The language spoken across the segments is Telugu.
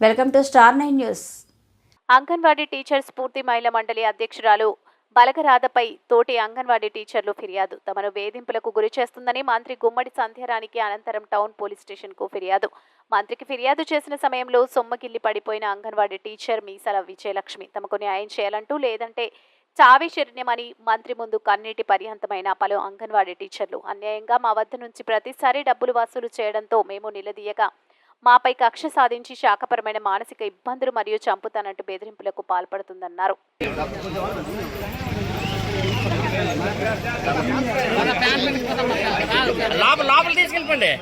Welcome to star nine news. Anganwadi teachers పూర్తి మహిళా మండలి అధ్యక్షురాలు బలగరాధపై తోటి అంగన్వాడీ టీచర్లు ఫిర్యాదు. తమను వేధింపులకు గురి చేస్తుందని మంత్రి గుమ్మడి సంధ్యారానికి అనంతరం టౌన్ పోలీస్ స్టేషన్కు ఫిర్యాదు. మంత్రికి ఫిర్యాదు చేసిన సమయంలో సొమ్మకిల్లి పడిపోయిన అంగన్వాడీ టీచర్ మీసాల విజయలక్ష్మి తమకు న్యాయం చేయాలంటూ లేదంటే చావే శరణ్యమని మంత్రి ముందు కన్నీటి పర్యంతమైన పలు అంగన్వాడీ టీచర్లు అన్యాయంగా మా వద్ద నుంచి ప్రతిసారి డబ్బులు వసూలు చేయడంతో మేము నిలదీయగా మాపై కక్ష సాధించి శాఖపరమైన మానసిక ఇబ్బందులు మరియు చంపుతానంటూ బెదిరింపులకు పాల్పడుతుందన్నారు. లోపల తీసుకెళ్ళిపోండి.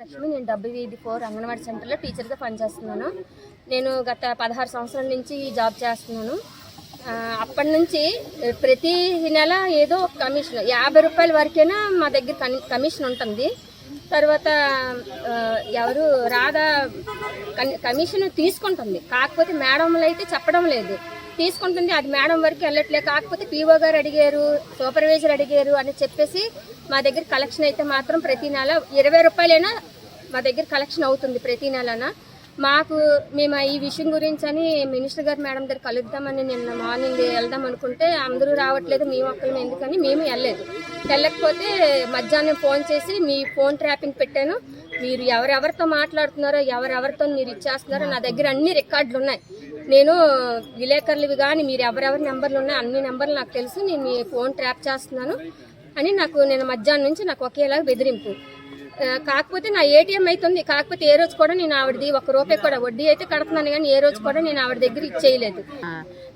లక్ష్మి నేను డబ్బు వీధి ఫోర్ అంగన్వాడీ సెంటర్లో టీచర్గా పనిచేస్తున్నాను నేను గత పదహారు సంవత్సరాల నుంచి ఈ జాబ్ చేస్తున్నాను. అప్పటి నుంచి ప్రతి నెల ఏదో ఒక కమిషన్ యాభై రూపాయల వరకైనా మా దగ్గర కమిషన్ ఉంటుంది. తర్వాత ఎవరు రాధా కమిషన్ తీసుకుంటుంది. కాకపోతే మేడంలు అయితే చెప్పడం లేదు. తీసుకుంటుంది అది మేడం వరకు వెళ్ళట్లేదు కాకపోతే పీఓ గారు అడిగారు సూపర్వైజర్ అడిగారు అని చెప్పేసి మా దగ్గర కలెక్షన్ అయితే మాత్రం ప్రతి నెల ఇరవై రూపాయలైనా మా దగ్గర కలెక్షన్ అవుతుంది ప్రతి నెలన. మాకు మేము ఈ విషయం గురించి అని మినిస్టర్ గారు మేడం దగ్గర కలుద్దామని నిన్న మార్నింగ్ వెళ్దాం అనుకుంటే అందరూ రావట్లేదు మేము ఒక్కరిని ఎందుకని మేము వెళ్ళలేదు. వెళ్ళకపోతే మధ్యాహ్నం ఫోన్ చేసి మీ ఫోన్ ట్రాపింగ్ పెట్టాను. మీరు ఎవరెవరితో మాట్లాడుతున్నారో ఎవరెవరితో మీరు ఇచ్చేస్తున్నారో నా దగ్గర అన్ని రికార్డులు ఉన్నాయి. నేను విలేకరులవి కానీ మీరు ఎవరెవరి నెంబర్లు ఉన్నాయి అన్ని నెంబర్లు నాకు తెలుసు నేను మీ ఫోన్ ట్రాప్ చేస్తున్నాను అని నాకు నేను మధ్యాహ్నం నుంచి నాకు ఒకేలాగా బెదిరింపు. కాకపోతే నా ఏటీఎం అవుతుంది కాకపోతే ఏ రోజు కూడా నేను ఆవిడది ఒక రూపాయి కూడా వడ్డీ అయితే కడుతున్నాను కానీ ఏ రోజు కూడా నేను ఆవిడ దగ్గర ఇచ్చేయలేదు.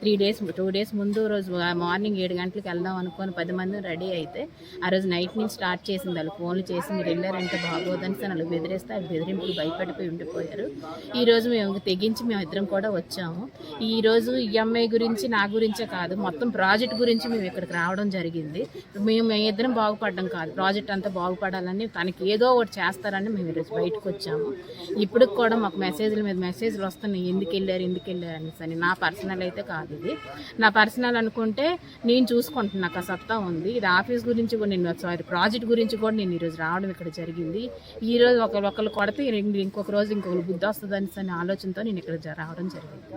త్రీ డేస్ టూ డేస్ ముందు రోజు మార్నింగ్ ఏడు గంటలకు వెళ్దాం అనుకొని పది మంది రెడీ అయితే ఆ రోజు నైట్ నుంచి స్టార్ట్ చేసింది. వాళ్ళు ఫోన్లు చేసి మీరు వెళ్ళారంటే బాగోదని సార్ వాళ్ళు బెదిరిస్తే ఆ బెదిరింపులు భయపడిపోయి ఉండిపోయారు. ఈ రోజు మేము తెగించి మేము ఇద్దరం కూడా వచ్చాము. ఈ రోజు ఈఎంఐ గురించి నా గురించే కాదు మొత్తం ప్రాజెక్ట్ గురించి మేము ఇక్కడికి రావడం జరిగింది. మేము మేము ఇద్దరం బాగుపడడం కాదు. ప్రాజెక్ట్ అంతా బాగుపడాలని తనకి ఏదో ఒకటి చేస్తారని మేము ఈరోజు బయటకు వచ్చాము. ఇప్పుడు కూడా మాకు మెసేజ్ల మీద మెసేజ్లు వస్తున్నాయి. ఎందుకు వెళ్ళారు ఎందుకు వెళ్ళారు అనేసి అని. నా పర్సనల్ అయితే కాదు. ఇది నా పర్సనల్ అనుకుంటే నేను చూసుకుంటున్నా నాకు సత్తా ఉంది. ఇది ఆఫీస్ గురించి కూడా నేను సారీ ప్రాజెక్ట్ గురించి కూడా నేను ఈరోజు రావడం ఇక్కడ జరిగింది. ఈ రోజు ఒకరు ఒకరు కొడితే ఇంకొక రోజు ఇంకొకరు బుద్ధి వస్తుంది అనేసి ఆలోచనతో నేను ఇక్కడ రావడం జరిగింది.